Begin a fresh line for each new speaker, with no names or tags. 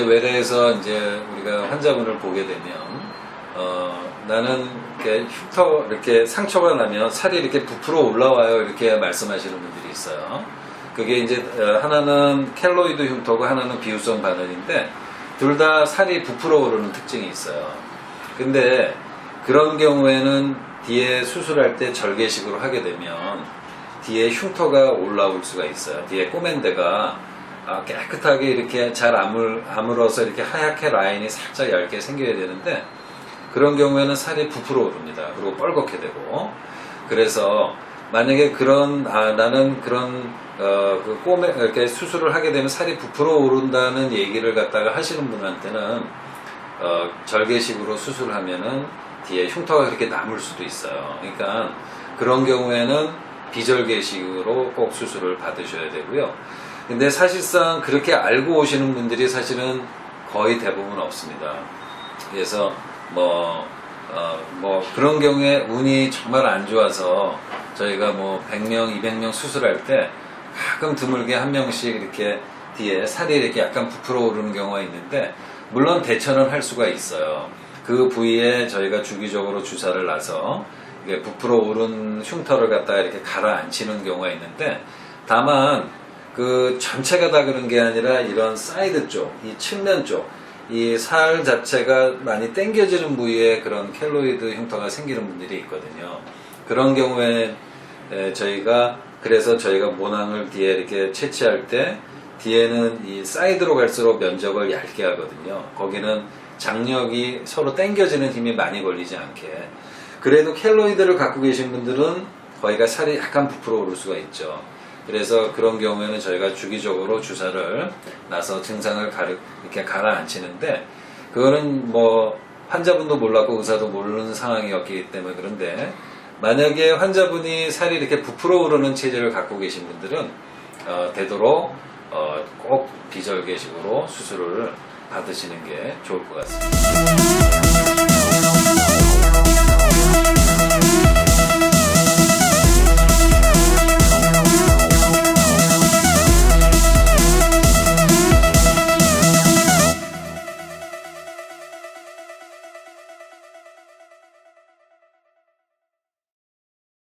외래에서 이제 우리가 환자분을 보게 되면 어, 나는 이렇게 흉터 이렇게 상처가 나면 살이 이렇게 부풀어 올라와요 이렇게 말씀하시는 분들이 있어요. 그게 이제 어, 하나는 켈로이드 흉터고 하나는 비유성 반응인데 둘 다 살이 부풀어 오르는 특징이 있어요. 근데 그런 경우에는 뒤에 수술할 때 절개식으로 하게 되면 뒤에 흉터가 올라올 수가 있어요. 뒤에 꼬맨 데가 아, 깨끗하게 이렇게 잘 아물, 아물어서 이렇게 하얗게 라인이 살짝 얇게 생겨야 되는데 그런 경우에는 살이 부풀어 오릅니다. 그리고 뻘겋게 되고 그래서 만약에 그런 아 나는 그런 어 그 꼬매 이렇게 수술을 하게 되면 살이 부풀어 오른다는 얘기를 갖다가 하시는 분한테는 어 절개식으로 수술하면은 뒤에 흉터가 그렇게 남을 수도 있어요. 그러니까 그런 경우에는 비절개식으로 꼭 수술을 받으셔야 되고요. 근데 사실상 그렇게 알고 오시는 분들이 사실은 거의 대부분 없습니다. 그래서 뭐, 어, 뭐 그런 경우에 운이 정말 안 좋아서 저희가 뭐 100명, 200명 수술할 때 가끔 드물게 한 명씩 이렇게 뒤에 살이 이렇게 약간 부풀어 오르는 경우가 있는데 물론 대처는 할 수가 있어요. 그 부위에 저희가 주기적으로 주사를 놔서 부풀어 오른 흉터를 갖다가 이렇게 가라앉히는 경우가 있는데 다만 그 전체가 다 그런 게 아니라 이런 사이드 쪽, 이 측면 쪽, 이 살 자체가 많이 당겨지는 부위에 그런 켈로이드 흉터가 생기는 분들이 있거든요. 그런 경우에 에, 저희가 그래서 저희가 모낭을 뒤에 이렇게 채취할 때 뒤에는 이 사이드로 갈수록 면적을 얇게 하거든요. 거기는 장력이 서로 당겨지는 힘이 많이 걸리지 않게. 그래도 켈로이드를 갖고 계신 분들은 거기가 살이 약간 부풀어 오를 수가 있죠. 그래서 그런 경우에는 저희가 주기적으로 주사를 놔서 증상을 가르, 이렇게 가라앉히는데 그거는 뭐 환자분도 몰랐고 의사도 모르는 상황이었기 때문에 그런데 만약에 환자분이 살이 이렇게 부풀어 오르는 체질을 갖고 계신 분들은 어, 되도록 어, 꼭 비절개식으로 수술을 받으시는 게 좋을 것 같습니다.